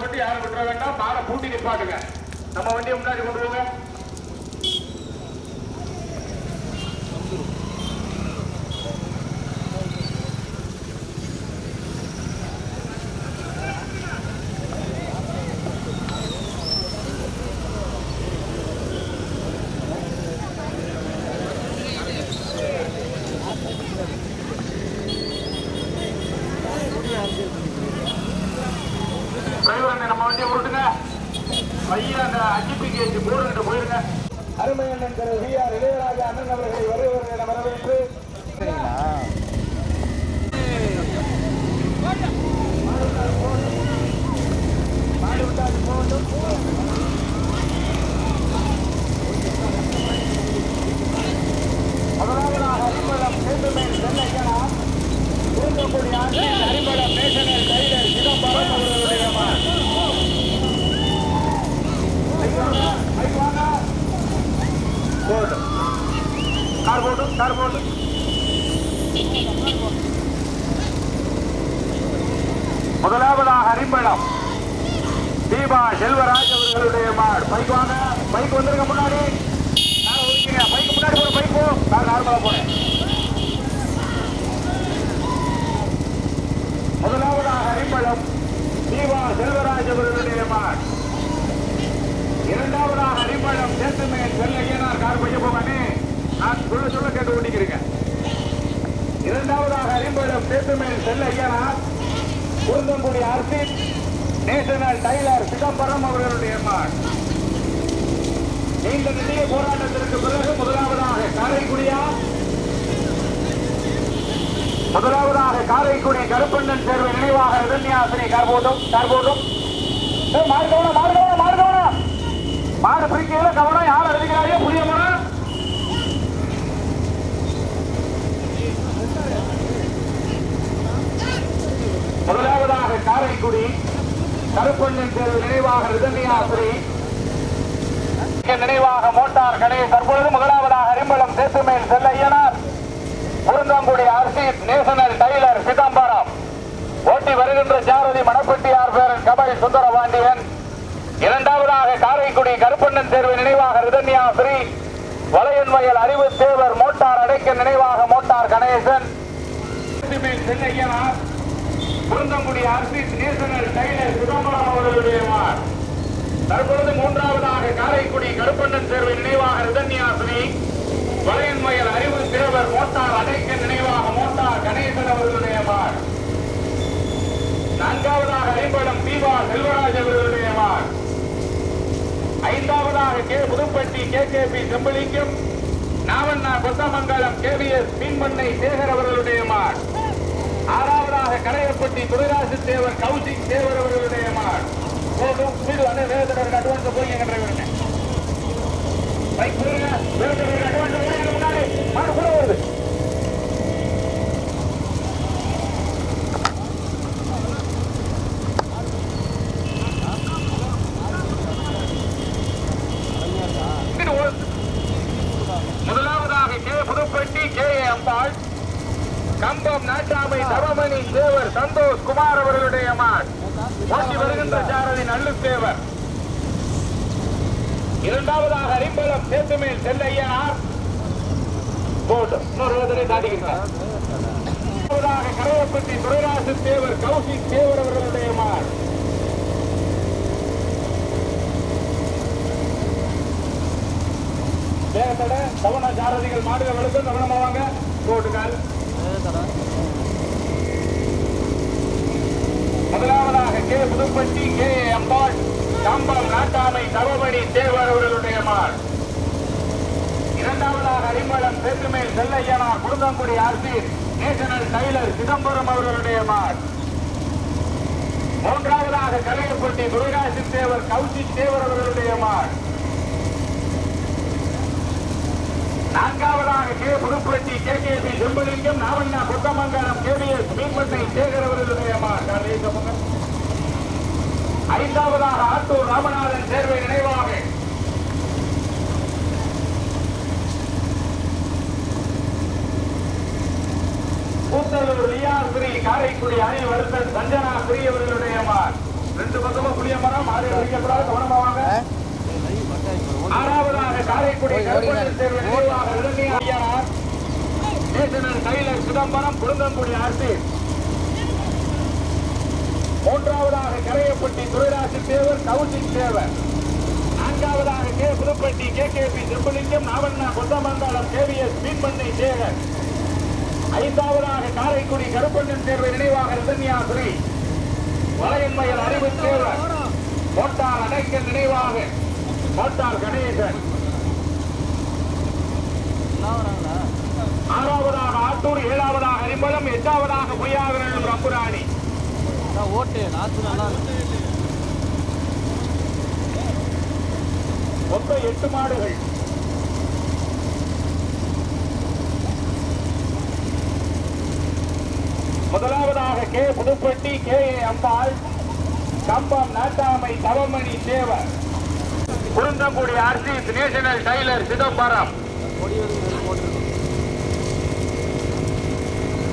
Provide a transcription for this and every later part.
மாடு யாரும் விட்டுற வேண்டாம். மாடை பூட்டி நிப்பாட்டுங்க. நம்ம வண்டியை முன்னாடி கொண்டு போங்க டிரைவர் அண்ணே, நம்ம வண்டியை விட்டுங்க பையன் அந்த அஜிபிகேஜ் போர்டு போயிருங்க அருமை அண்ணன் திரு வி ஆர் இளையராஜா அண்ணன் அவர்களை வருவர் என வரவேற்று முதலாவதாக அறிமுகம் சேதுமேல் சென்னையனா தூத்துக்குடி ஆட்சியில் அறிமுகம் நேஷனல் டைலர் சிதம்பரம் அவர்களுடைய மகன். மைக் வாங்க. போடு. கார் போடு கார் போடு முதலாவதாக அறிம்படம் தீபா செல்வராஜ் அவர்களுடைய மாடு பைக் வாங்க பைக் வந்துருங்க முன்னாடி காரை ஒதுக்கிங்க பைக் முன்னாடி போற பைக் போ கார் நார்மலா போறேன் முதலாவதாக அறிம்படம் தீபா செல்வராஜ் அவர்களுடைய மாடு இரண்டாவதாக அறிம்படம் சேத்துமேன் செல்லையனார் கார் பைய போகானே நான் சொல்ல சொல்ல கேட்டு ஓட்டிக்கிறீங்க இரண்டாவதாக அறிம்படம் சேத்துமேன் செல்லையனார் குருந்தங்குடி அரசி செயலர் சிதம்பரம் அவர்களுடைய மான். நீண்ட நெடிய போராட்டத்திற்கு பிறகு முதலாவதாக காரைக்குடியா? முதலாவதாக காரைக்குடி கருப்பண்ணன் தேர்வு நினைவாக ரிதன்யாசினி கார்போதும் கார்போதும். மார்கவனம் மார்கவனம் மாடு மாடு பிரிக்கையில கவனம். யார் எழுதுகிறாரோ புரிய மனம் முதலாவதாக காரைக்குடி கருப்பண்ணன் சேர்வை நினைவாக ரிதன்யாசிரி நினைவாக மோட்டார் கடை தற்பொழுது முதலாவதாக Arimbalam Sethumel Chellaiyanar. Urunthangudi RC national tailor Chidambaram. ஓட்டி வருகின்ற சாரதி மணப்பட்டியார் பேரன் கபல் சுந்தரபாண்டியன். இரண்டாவதாக காரைக்குடி கருப்பண்ணன் தேர்வு நினைவாக ரிதன்யா ஸ்ரீ. வளையன்வயல் அறிவு தேவர் மோட்டார் அடைக்க நினைவாக motor Ganesan. Chennaiyanar Urunthangudi RC national tailor Chidambaram அவர்களுடைய மார். தற்பொழுது மூன்றாவதாக காரைக்குடி கருப்பண்ணன் தேர்வு நினைவாக ரிதன்யாசினி வளையன்மயல் அறிவு தேவர் மோட்டார் அடைக்க நினைவாக மோட்டார் கணேசன் அவர்களுடைய மார். நான்காவதாக ஐம்படம் தீபா செல்வராஜ் அவர்களுடைய மார். ஐந்தாவதாக K. Pudupatti K. K. P. Sembalikkum Navanna Kothamangalam KVS மீன்பண்ணை Sekar அவர்களுடைய மார். ஆறாவதாக கடையப்பட்டி துரைராசு தேவர் கௌசிக் தேவர் அவர்களுடைய மார் போதும் வீடு வந்து வேதனர் அட்வான்ஸ் போய் என்ற டிரைவருங்க பைக் வேதனர் அட்வான்ஸ் முன்னாடி. மாடு கூட வருது வீடு ஓடுது. முதலாவதாக K Pudupatti K A Ambal Kambam நாட்டாமை தவமணி தேவர் சந்தோஷ் குமார் அவர்களுடைய மான் ஓட்டி வருகின்ற சாரதி நல்லு தேவர் இரண்டாவதாக அரிம்பலம் சேத்துமேல் செல்லையனார் போட்டும் இன்னொரு தடவை தாண்டிக்கிறேன் கரையப்பட்டி துரைராசு தேவர் கௌசிக் தேவர் அவர்களுடைய மான் வேகத்தட கவன சாரதிகள் மாடுகள் வெளுக்கும் கவனமாவாங்க போட்டுக்கால். முதலாவதாக கே புதுப்பட்டி கே அம்பாள் கம்பம் நாட்டாமை தவமணி தேவர் அவர்களுடைய மாள் இரண்டாவதாக Arimalam Thenmel Chellaiyanar Kurunthangudi RC national tailor Chidambaram அவர்களுடைய மாட் மூன்றாவதாக கலையப்பட்டி முருகாசி தேவர் கௌசி தேவர் அவர்களுடைய மாட் நான்காவதாக K. Pudupatti K. K. P. Sembalingam Navanna Kothamangalam K. S. மீன்பட்டை Sekar அவர்களுடைய ஐந்தாவதாக ஆத்தூர் ராமநாதன் சேர்வை நினைவாக. கூத்தலூர் லியாஸ்ரீ காரைக்குடி அணி வருத்தன் சஞ்சனா ஸ்ரீ அவர்களுடைய மார் ரெண்டு பக்கமும் புளிய மரம் ஆறு வைக்கப்படாத ஆறாவதாக Karaikudi Ilaniya Ayyanar national tailor Chidambaram Kurunthangudi RC மூன்றாவதாக கரையப்பட்டி துரைராசி தேவர் கவுசிக் தேவர் நான்காவதாக K. Pudupatti K. K. P. Sembalingam Navanna Kothamangalam K. V. S. மீன்பண்ணை Sekar. ஐந்தாவதாக காரைக்குடி கருப்பண்ணன் தேர்வை நினைவாக ரிதன்யாஸ்ரீ வளையன்மையல் அறிவு தேவர் மோட்டார் அடைக்கல் நினைவாக. மோட்டார் கணேசன். ஆறாவதாக ஆத்தூர் ஏழாவதாக அரிம்பலம் எட்டாவதாக பொய்யாவிரன் ரம்புராணி. ஓட்டு நாத்து நல்லா மொத்தம் எட்டு மாடுகள். முதலாவதாக K. Pudupatti K. A. Ambal Kambam Nattamai Thavamani Sevar Kurunthangudi RCS national tailor Chidambaram.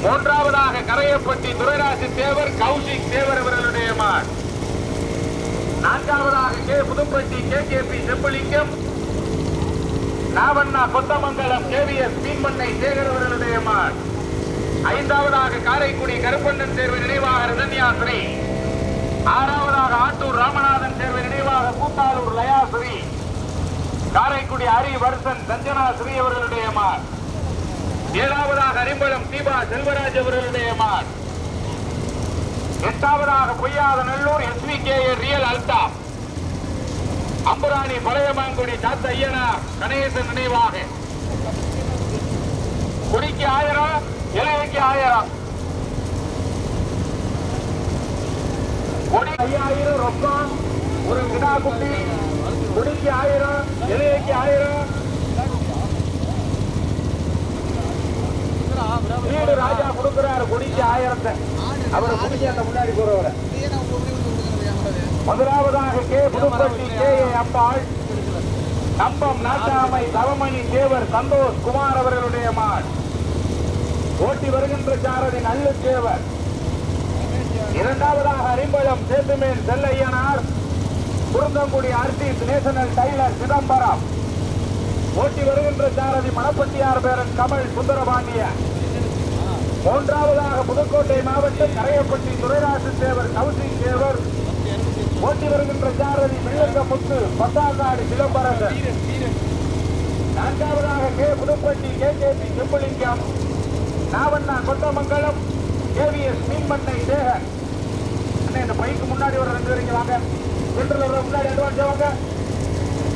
மூன்றாவதாக கரையப்பட்டி துரைராசி தேவர் கௌசிக் தேவர் அவர்களுடைய மான். நான்காவதாக K Pudupatti K K P Sembalingam. Navanna Kothamangalam KVS மீன்மண்ணை Sekar அவர்களுடைய மான். ஐந்தாவதாக காரைக்குடி கருப்பண்ணன் தேர்வு நினைவாக ரிதன்யாஸ்ரீ ஆறாவதாக ஆட்டூர் ராமநாதன் தேர்வு நினைவாக கூத்தாலூர் லயாஸ்ரீ. காரைக்குடி ஹரி வருசன் சஞ்சனா ஸ்ரீ அவர்களுடைய மார். ஏழாவதாக அரிம்பலம் தீபா செல்வராஜ் அவர்களுடைய மார். எட்டாவதாக Poiyatha Nallur SV K real அல்டா. Ambarani Pazhayamangudi Saatha Ayyanar Ganesan நினைவாக. குடிக்கு ஆயிரம் இலைக்கு ஆயிரம் கொடி ஐயாயிரம் ரொக்கம். ஒரு கிடா குட்டி. குடிக்கு ஆயிரம் இலைக்கு ஆயிரம். வீடு ராஜா கொடுக்கிறாரு குடிக்கு ஆயிரத்தை. அவர் குடிக்க அந்த முன்னாடி போறவரை. முதலாவதாக K. Pudupatti K. A. Ambal. Kambam நாட்டாமை தவமணி தேவர் சந்தோஷ் குமார் அவர்களுடைய மாள். ஓட்டி வருகின்ற சாரதி நல்ல தேவர். இரண்டாவதாக அரிம்பளம் சேத்துமேல் செல்லையனார் குருந்தங்குடி ஆர்டிஸ் நேஷனல் டைலர் சிதம்பரம். ஓட்டி வருகின்ற சாரதி மணப்பட்டியார் பேரன் கமல் சுந்தரபாண்டிய. மூன்றாவதாக புதுக்கோட்டை மாவட்டம் கரையப்பட்டி துரைராசு தேவர் கவுசி தேவர் ஓட்டி வருகின்ற சாரதி மில்லங்க முத்து பத்தாங்காடு சிதம்பரசன் நான்காவதாக K. Pudupatti K. K. P. Sembalingam. Navanna Kothamangalam. KVS மீன்மண்ணை தேகன் இந்த பைக்கு முன்னாடி ஒரு ரெண்டு பேரும் வாங்க. சென்டர்ல வர முன்னாடி அட்வான்ஸ் வாங்க.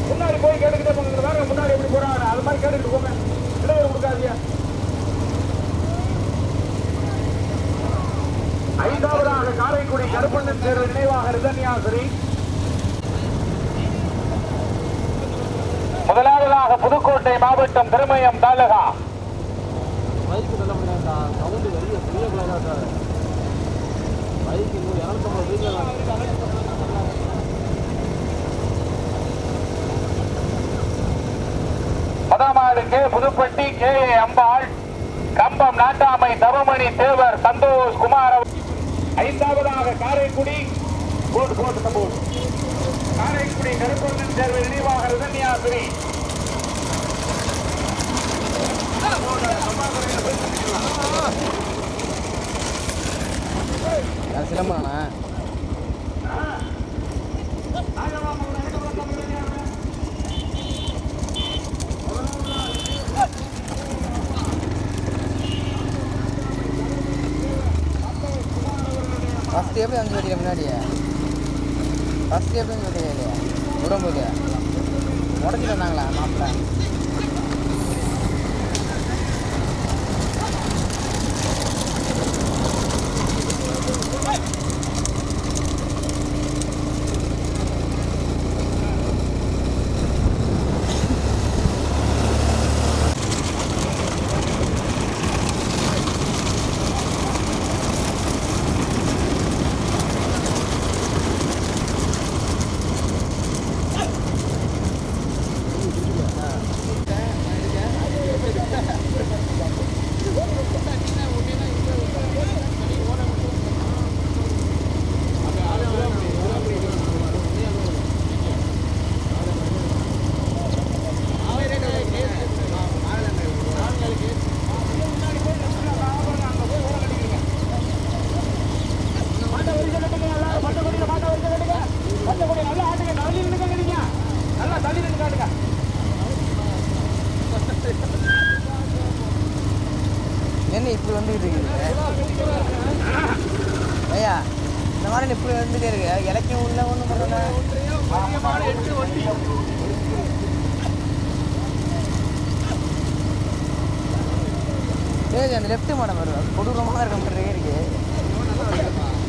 முன்னாடி போய் கேட்டுக்கிட்டே போங்க. வேற முன்னாடி எப்படி போறாங்க? அது மாதிரி கேட்டுக்கிட்டு போங்க இடையில கொடுக்காதீங்க. ஐந்தாவதாக காரைக்குடி கருப்பண்ணன் தேர்வு நினைவாக ரிதன்யாசிரி முதலாவதாக புதுக்கோட்டை மாவட்டம் Thirumayam taluka. K Pudupatti K A Ambal Kambam நாட்டாமை தவமணி தேவர் சந்தோஷ் குமார் ஐந்தாவதாக காரைக்குடி போட்டு போட்டு போட்டு. காரைக்குடி கருப்பொருளின் தேர்வு நினைவாக ரிதன்யாசிரி நான் சிலம்பானா ஃபஸ்ட் எப்படி வந்து வெட்டியில முன்னாடியே? ஃபஸ்ட் எப்படி அஞ்சு வெட்டியில இல்லையா உடச்சிட்டு வந்தாங்களா மாப்பிள்ள என்ன இப்படி வந்துக்கிட்டு இருக்குது ஐயா இந்த மாதிரி இப்படி வந்துட்டே இருக்கு இலக்கியம் உள்ள ஒன்றும் பண்ணல ஏய் அந்த லெஃப்ட் மாடம் வரும் கொடூரமாக இருக்க மாதிரி இருக்கு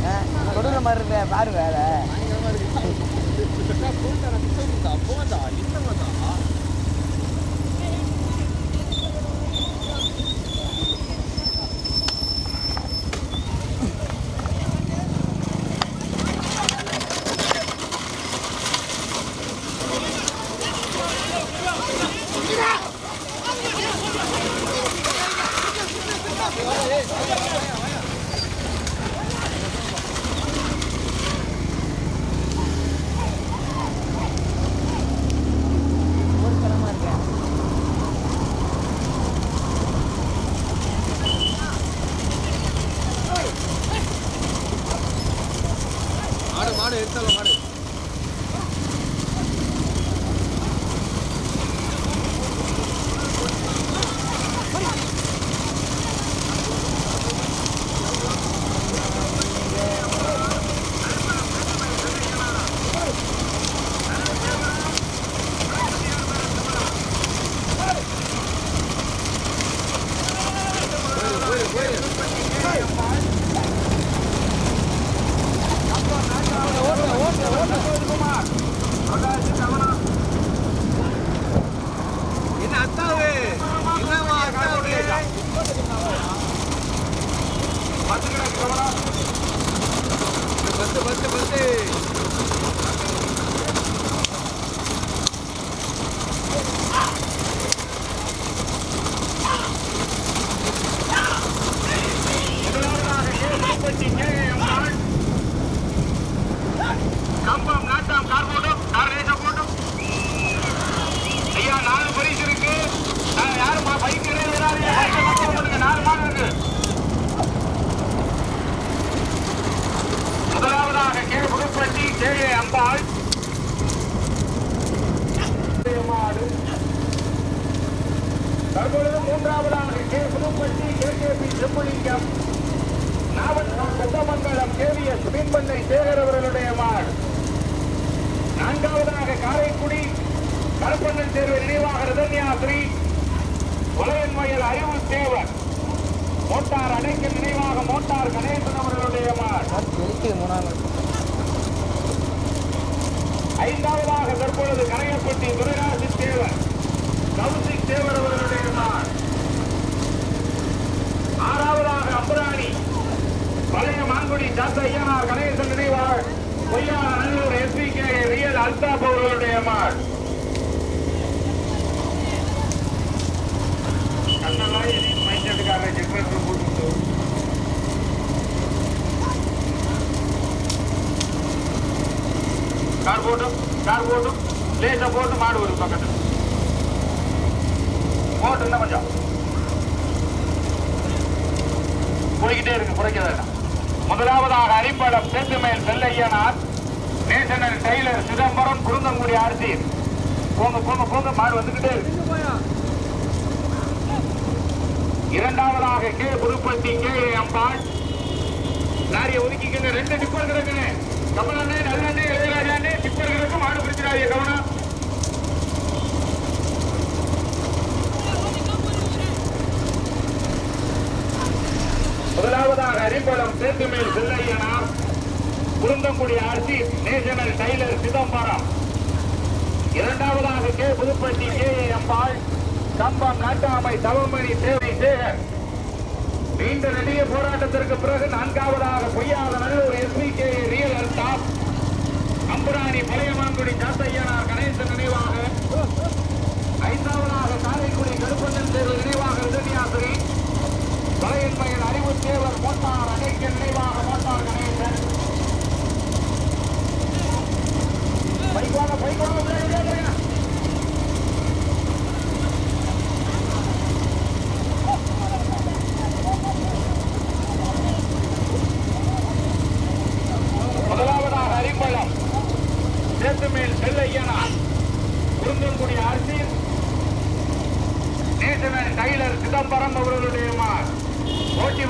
ஆ, மாதிரி இருக்க பாரு வேலை. மாடு மாடு எடுத்தாலும் மாடு என்ன அத்தாவு என்னவா அத்தாவு பத்து பத்து பத்து கம்பம் நாட்டாம் கார் போட்டும் கார் ரேச போட்டும் ஐயா நாலு பரிசு இருக்கு நான் யாரும் பைக் கிடையாது நாலு மாடு இருக்கு முதலாவதாக K Pudupatti K A Ambal மாடு தற்பொழுது மூன்றாவதாக K Pudupatti K K P Semmalingam நாவட்டம் Kothamangalam KVS மீன்பண்ணை சேகர் அவர்களுடைய மாடு நான்காவதாக காரைக்குடி கருப்பண்ணன் தேர்வு நினைவாக ரிதன்யாஸ்ரீ வளையன்மயல் அறிவு தேவர் மோட்டார் அடைக்க கணேசன் அவர்களுடைய மாடு ஐந்தாவதாக தற்பொழுது கரையப்பட்டி துரைராசி தேவர் கௌசிக் தேவர் அவர்களுடைய மாடு ஆறாவதாக அம்பராணி பழைய மாங்குடி சாத்த ஐயனார் கணேசன் நினைவாக பொய்யான Nallur SP K real Altaf அவர்களுடைய மாடு கண்ணெல்லாம் எதையும் ஜென்ரேட்டர் போட்டு கார் போட்டும் கார் போட்டும் லேசா போட்டு மாடு வரும் பக்கத்துல. போட்டு இன்னும் கொஞ்சம் போய்கிட்டே இருக்கு குறைக்கிறதா வேண்டாம் முதலாவதாக அரிம்பளம் சேத்துமேல் செல்லையனார் நேஷனல் டெய்லர் சிதம்பரம் குருந்தங்குடி ஆர்த்தி. போங்க போங்க போங்க மாடு வந்துகிட்டே இருக்கு. இரண்டாவதாக கே புதுப்பட்டி கே அம்பாள் லாரியை ஒதுக்கிக்கங்க ரெண்டு டிப்பர் கிடக்குங்க. கமலண்ணே நல்லண்ணே இளையராஜாண்ணே டிப்பர் கிடக்கு மாடு பிடிச்சிடாதீங்க கவனம் முதலாவதாக Arimalam Sethumel Chellaiyana Kurunthangudi RC national tailor Chidambaram. இரண்டாவதாக K. Pudupatti K. A. Ambal Kambam நாட்டாமை தவமணி தேவை சேகர். நீண்ட நெடிய போராட்டத்திற்கு பிறகு நான்காவதாக Poyyatha Nallur SP K. Real Altaf Amburani Pazhayamangudi Ganesan நினைவாக. ஐந்தாவதாக காரைக்குடி கருப்பந்தன் தேர்வு நினைவாக ரிதன்யாசிரி பழையன்மையின் அறிவு தேவர் மோட்டார் அடைக்க நினைவாக மோட்டார் கணேசன் பைக்கோட பைக்கோட முதலாவதாக அரிம்பளம் சேத்துமேல் செல்லையனார் குருந்தன்குடி ஆட்சி நேஷனல் டைலர் சிதம்பரம் அவர்களுடைய மார்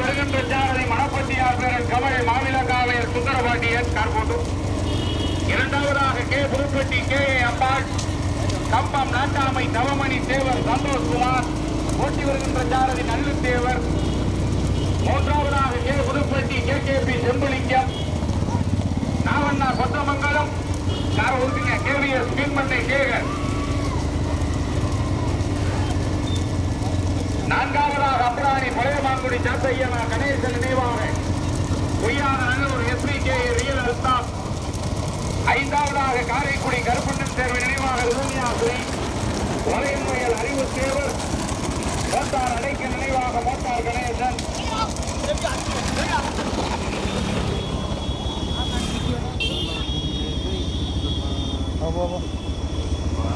வருகின்ற சாரதி மணப்பட்டியார் பேரன் கமல் மாவிலங்காவையர் சுந்தரபாண்டியன் கார்போட்டு இரண்டாவதாக K Pudupatti K A Ambal Kambam நாட்டாமை நவமணி தேவர் சந்தோஷ்குமார் ஓட்டி வருகின்ற சாரதி நல்லு தேவர் மூன்றாவதாக K Pudupatti K K P Sembulingam நாவண்ணா கொத்தமங்கலம் கார ஒருங்க கேவிஎஸ் மீன்மண்ணை சேகர் நான்காவதாக அப்ராணி பழையமாங்குடி சாத்தையனா கணேசன் நினைவாக. பொய்யான Nallur SP K real Altaf ஐந்தாவதாக காரைக்குடி கருப்பண்ணன் தேர்வு நினைவாக உதவியாசிரி வலையன்மையல் அறிவு தேவர் மோட்டார் அடைக்க நினைவாக motor Ganesan. Oh, oh, oh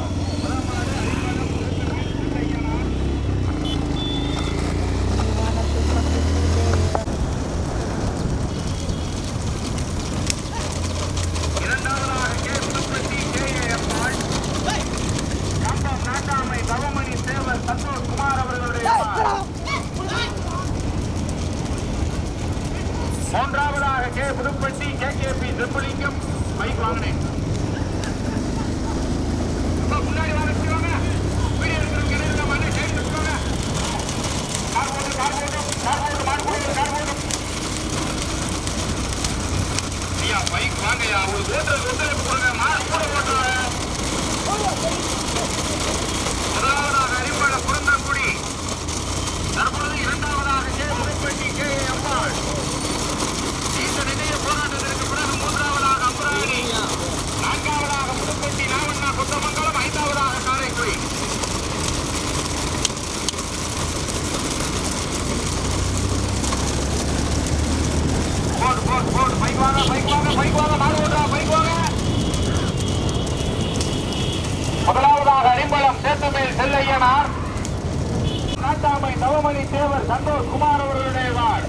இரண்டாவதாக K Pudupatti K A Ambal Kambam நாட்டாமை தவமணி தேவர் சந்தோஷ் குமார் அவர்களுடைய மகள். மூன்றாவதாக K Pudupatti K K P Thiruppalingam. Bike வாங்கினேன். முன்னாடி வாங்க, இப்படி வீடியோ எடுக்கிறவங்க இடையில மண்ணை சைடு வச்சுக்கோங்க. கார் போட்டு, கார் போட்டு, கார் போட்டு, மாடு போட்டு, கார் போட்டு. ஐயா பைக் வாங்கய்யா. உங்களுக்கு ஓட்டுறது ஒத்துழைப்பு கொடுங்க மாடு கூட ஓட்டுறாங்க முதலாவதாக அறிவாள குருந்தங்குடி தற்பொழுது இரண்டாவதாக கே முனைப்பட்டி கே ஏ அம்பாள் இந்த நிலைய போராட்டத்திற்கு பிறகு மூன்றாவதாக அம்பராணி நான்காவதாக புதுப்பட்டி நாவண்ணா கொத்தமங்கலம் ஐந்தாவதாக காரைக்குடி போடு போடு போடு பைக் வாங்க பைக் வாங்க பைக் வாங்க மாடு ஓட்டுறா பைக் வாங்க முதலாவதாக அரிம்பளம் சேத்துமேல் செல்லையனார். நாட்டாமை நவமணி தேவர் சந்தோஷ் குமார் அவர்களுடைய வாழ்.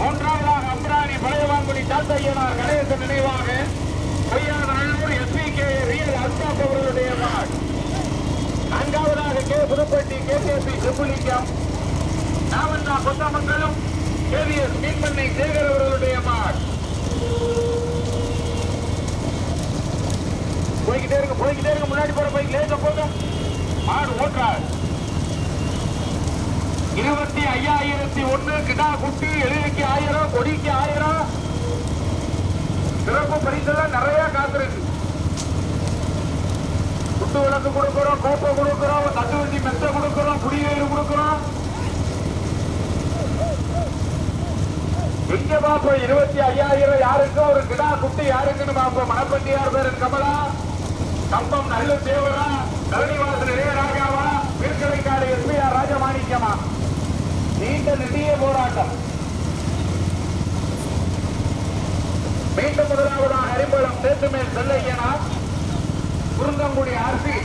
மூன்றாவதாக அம்ராணி பழையவாங்குடி தாத்தையனார் கணேசன் நினைவாக பொய்யான Nallur SP K real Altaf அவர்களுடைய வாழ். நான்காவதாக K Pudupatti K K P Seppulingam நாவண்ணா கொத்தமங்கலம் கேவிஎஸ் மீன்மண்ணை சேகர் அவர்களுடைய மாட் போய்கிட்டே இருக்கு போய்கிட்டே இருக்கு முன்னாடி போற பைக் லேசா போதும் மாடு ஓட்டார் இருபத்தி ஐயாயிரத்தி ஒண்ணு கிடா குட்டி எழுதிக்கு ஆயிரம் கொடிக்கு ஆயிரம். சிறப்பு பரிசெல்லாம் நிறைய காத்திருக்கு. குத்து விளக்கு கொடுக்கிறோம் கோப்பை கொடுக்கிறோம் தட்டு வண்டி மெத்த கொடுக்கிறோம் குடிநீர் கொடுக்கிறோம். இங்க பாப்போம் இருபத்தி ஐயாயிரம் யாருக்கும் ஒரு கிடா குட்டி யாருக்குன்னு பாப்போம். மணப்பட்டியார் பேரன் கமலா கம்பம் நல்ல தேவரா கரணிவாசன் இளையராஜாவா எஸ்பி ஆர் ராஜமாணிக்கமா? நீண்ட நிதிய போராட்டம். மீண்டும் முதலாவதாக Arimalam Sethumel Chellaiyana Kurunthangudi RC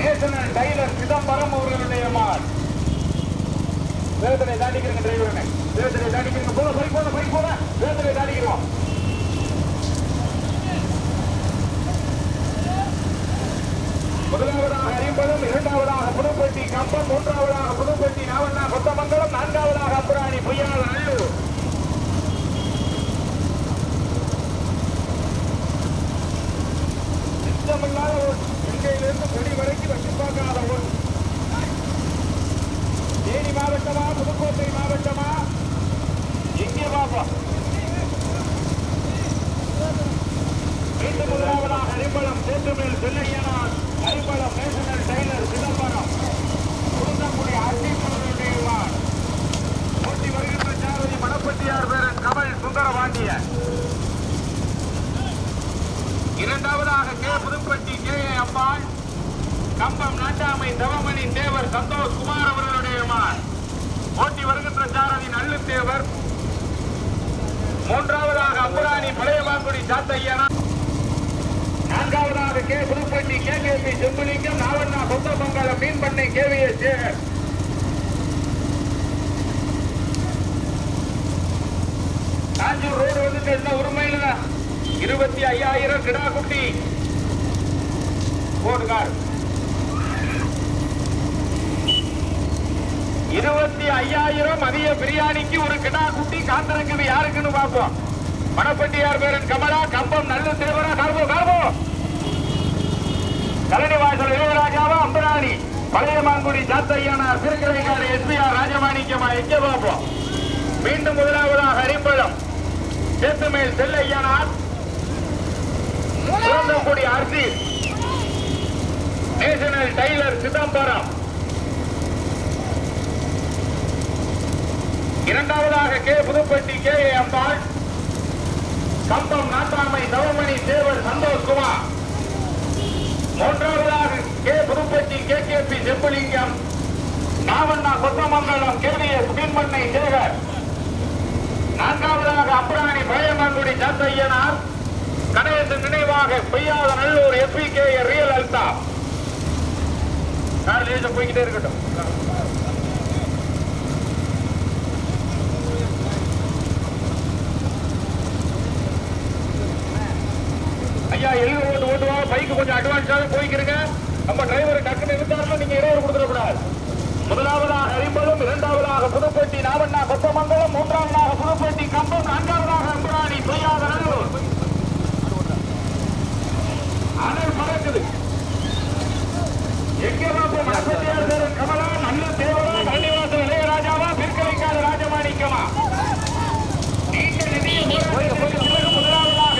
national tailor Chidambaram அவர்களுடைய மாள். வேதனை தாண்டிக்கிறங்க டிரைவருங்க. வேதனை தாண்டிக்கிறங்க. போல பைக் போல பைக் போல வேதனை தாண்டிக்கிறோம். முதலாவதாக அரிம்பலம் இரண்டாவதாக புதுப்பட்டி கம்பம் மூன்றாவதாக புதுப்பட்டி நாவண்ணா கொத்தமங்கலம் நான்காவதாக அப்புராணி பொய்யால் நல்லூர் திட்டமில்லாத ஒரு இலங்கையிலிருந்து கொடி வரைக்கும் வச்சு பார்க்காத ஒரு தேனி மாவட்டமா புதுக்கோட்டை மாவட்டமா எங்கே பார்ப்போம் மீண்டும் முதலாவதாக அரிம்பளம் சேத்துமேல் செல்லையனார் அரிம்பளம் நேஷனல் டைலர் சிதம்பரம் குருந்தங்குடி அசீமனுடைய போட்டி வருகின்ற சாரதி மணப்பட்டியார் பேரன் கமல் சுந்தரபாண்டியன் இரண்டாவதாக K Pudupatti K A Ambal Kambam நாட்டாமை தவமணி தேவர் சந்தோஷ் குமார் அவர்களுடைய மகன் போட்டி வருகின்ற சாரதி நல்லு தேவர் மூன்றாவதாக அம்புராணி பழையவாங்குடி சாத்தையனா நான்காவதாக K Pudupatti K K P Sembulingam நாவண்ணா Kothamangalam மீன்பண்ணை K V S Sekar Kanjur road வந்துட்டு என்ன ஒரு மைல் தான் இருபத்தி ஐயாயிரம் கிடா குட்டி போடுகார் இருபத்தி ஐயாயிரம் மதிய பிரியாணிக்கு ஒரு கிடா குட்டி காத்திருக்குது. யாருக்குன்னு பார்ப்போம். மணப்பட்டியார் பேரன் கமலா கம்பம் நல்ல தேவரா கார்போ கார்போ கலனிவாசல் இளையராஜாவா அம்பராணி. பழைய மாங்குடி சாத்தையானார் திருக்கரைக்காடு எஸ்பிஆர் ராஜமாணிக்கமா எங்கே பார்ப்போம். மீண்டும் முதலாவதாக Arimalam Sethumel Chellaiyanar Kurunthangudi RC national tailor Chidambaram. இரண்டாவதாக K Pudupatti K A Ambal Kambam நாட்டாமை தவமணி தேவர் சந்தோஷ்குமார் மூன்றாவதாக K Pudupatti K K P Sembalingam நாவண்ணா கொத்தமங்கலம் கே வி எஸ் மீன்மண்ணை சேகர். நான்காவதாக அப்படானி பழையமாங்குடி சாத்தையனார் கணேசன் நினைவாக பெய்யாத Nallur SP K real Altha car லேசா போய்கிட்டே இருக்கட்டும். ஐயா எழுத ஓட்டு ஓட்டுவா பைக்கு கொஞ்சம் அட்வான்ஸாக போய்க்கிறீங்க நம்ம டிரைவர் டக்குன்னு இருந்தாருன்னா நீங்க இடையூறு கொடுத்துடக்கூடாது. முதலாவதாக அறிம்பலும் இரண்டாவதாக புதுப்பட்டி நாவண்ணா கொத்தமங்கலம் மூன்றாவதாக புதுப்பட்டி கம்பம் நான்காவதாக அம்பராணி பொய்யாத நல்லூர் அனல் பறக்குது. எங்கே பார்ப்போம் தேவன் கமலா நல்ல தேவரா கன்னிவாசல் இளையராஜாவா பிற்கலைக்காடு ராஜமாணிக்கமா நீண்ட நெடிய போராட்டத்திற்கு பிறகு முதலாவதாக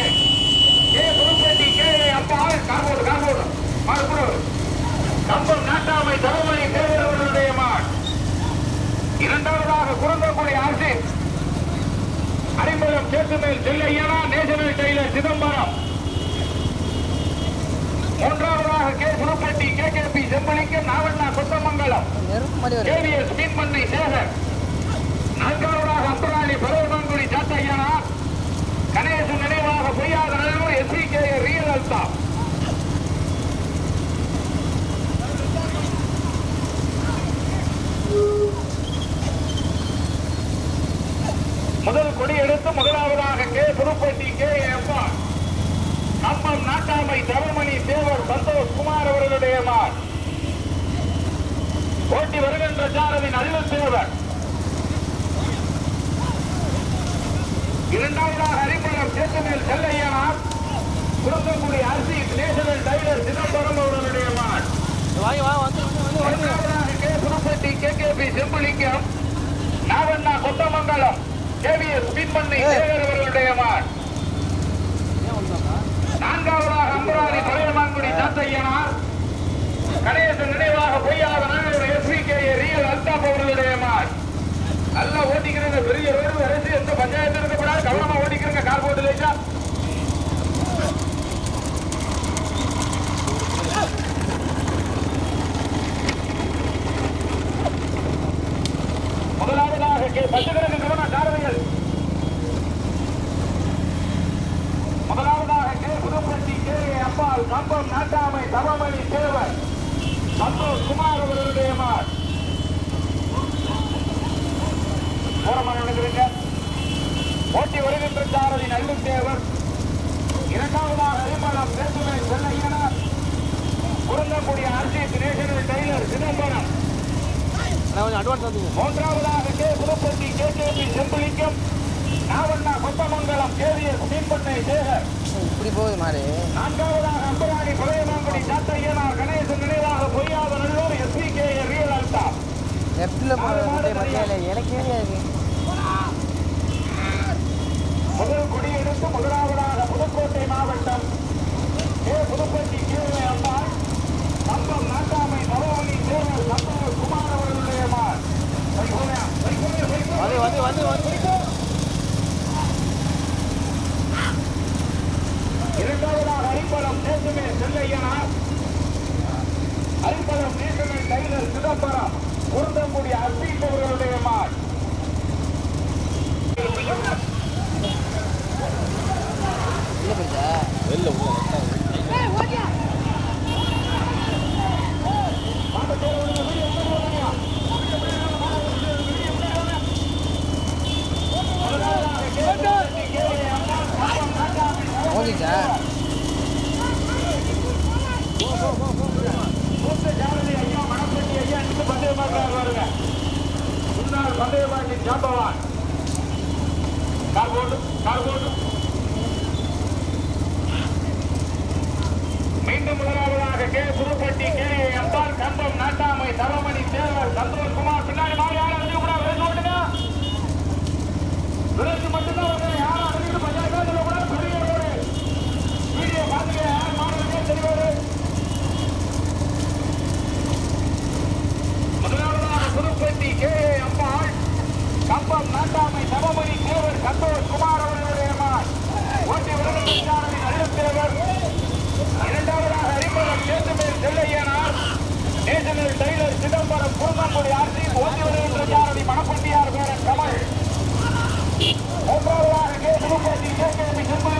கே புதுப்பட்டி கே அப்பால் காங்கோடு காங்கோடு மறுபுறம் கம்பம் நாட்டாமை தவமணி தேவர் அவர்களுடைய மான் இரண்டாவதாக குரந்தக்குடி ஆசி அரிம்பலம் சேத்துமேல் செல்லையனா நேஷனல் டெய்லர் சிதம்பரம் மூன்றாவதாக K Pudupatti K K P செம்பளிக்கம் நாவண்ணா கொத்தமங்கலம் நெருப்பு மாதிரி வருது கேவிஎஸ் மீன்மண்ணை சேகர் நான்காவதாக அம்பராணி பருவமங்குடி சாத்தையனா கணேசன் நினைவாக Poyyatha Nallur SP K real Altha முதல் கொடி எடுத்து முதலாவதாக கே புதுப்பட்டி கே எம்மா கம்பம் நாட்டாமை தவமணி தேவர் சந்தோஷ் குமார் அவர்களுடைய மார் ஓட்டி வருகின்ற சாரதி நல்ல தேவர் இரண்டாவதாக அரிம்பலம் சேத்துமேல் செல்லையனார். குருந்தங்குடி அரசி நேஷனல் டைலர் சிதம்பரம் அவர்களுடைய மான் K. Pudupatti K. K. P. Sembulingam. நாவண்ணா கொத்தமங்கலம். கேவிஎஸ் மீன்மண்ணை சேகர் அவர்களுடைய மான் நான்காவதாக அம்பராணி பழையமான்குடி சாத்தையனார். கணேசன் நினைவாக பொய்யாத நாங்கள் எஸ்பி கே ரியல் அல்தாப் அவர்களுடைய மான் நல்லா ஓட்டிக்கிறீங்க பெரிய ரோடு அரசு எந்த பஞ்சாயத்து இருக்கக்கூடாது. கவனமா ஓட்டிக்கிறீங்க கார் போட்டு லேசா. முதலாவதாக கே. பத்துக்கிழங்கு கவனம் காரணிகள் முதலாவதாக K. Pudupatti K. A. Ambal Kambam நாட்டாமை தவமணி தேவர் சந்தோஷ் குமார் அவர்களுடைய மார் ஓரமாக நடக்கிறீங்க ஓட்டி வருகின்ற தேவர் இரண்டாவதாக Arimalam பேசுமை Chellaiyanar. Kurunthakudi RC national tailor Chidambaram. மூன்றாவதாக K. Pudupatti K. K. P. Sembulingam. நாவண்ணா கொத்தமங்கலம் கேவிஎஸ் மீன்பண்ணை சேகர். இப்படி போகுது மாடு. நான்காவதாக அம்பராணி பழையமாங்குடி சாத்தையனார் கணேசன் நினைவாக Poyyatha Nallur SP K. Real Altha. லெஃப்டில் போகிற மத்தியில் எனக்கே இருக்கு குடியெடுத்து முதலாவதாக புதுக்கோட்டை மாவட்டம் கே. புதுப்பட்டி கீழே அம்பாள் கம்பம் நாட்டாமை நவமணி தேவர் சந்தோஷ் குமார் அவர்களுடைய. வந்து வந்து வந்து வந்து இரண்டாவதாக அரிப்பலம் தேசுமே செல்லையனார் அரிப்பலம் நேஷனல் டைலர் சிதம்பரம். உருந்தங்குடி அஸ்வீத் அவர்களுடைய வெளில உள்ள ஓடிட்டா மூத்த ஜானகி ஐயா மணப்பட்டி ஐயா நின்று பந்தயமா இருக்காரு பாருங்க விஜயபாண்டி ஜாம்பவான் கார்போர்டு கார்போர்டு மீண்டும் முதலாவதாக கே புதுப்பட்டி கே அம்பாள் கம்பம் நாட்டாமை தவமணி தேவர் சந்தோஷ்குமார் பின்னாடி மாறி யாரும் அழிஞ்சு கூட விரைந்து ஓட்டுங்க. விரைந்து மட்டும்தான் வந்து யாரும் அழிஞ்சிட்டு பஞ்சாயத்து சொல்லக்கூடாது வீடியோ பார்த்துக்க யார் மாணவர்களே தெரிவாரு? முதலாவதாக புதுப்பட்டி கே. அம்பாள் கம்பம் நாட்டாமை தவமணி தேவர் சந்தோஷ் குமார் அவர்களுடைய ஓட்டி Chellaiyanar national tailor Chidambaram Poornangudi RC ஓட்டி வருகின்ற ஜாரதி மணப்பட்டியார் பேரன் கமல். மூன்றாவதாக கே. புதுப்பட்டி கே. கே.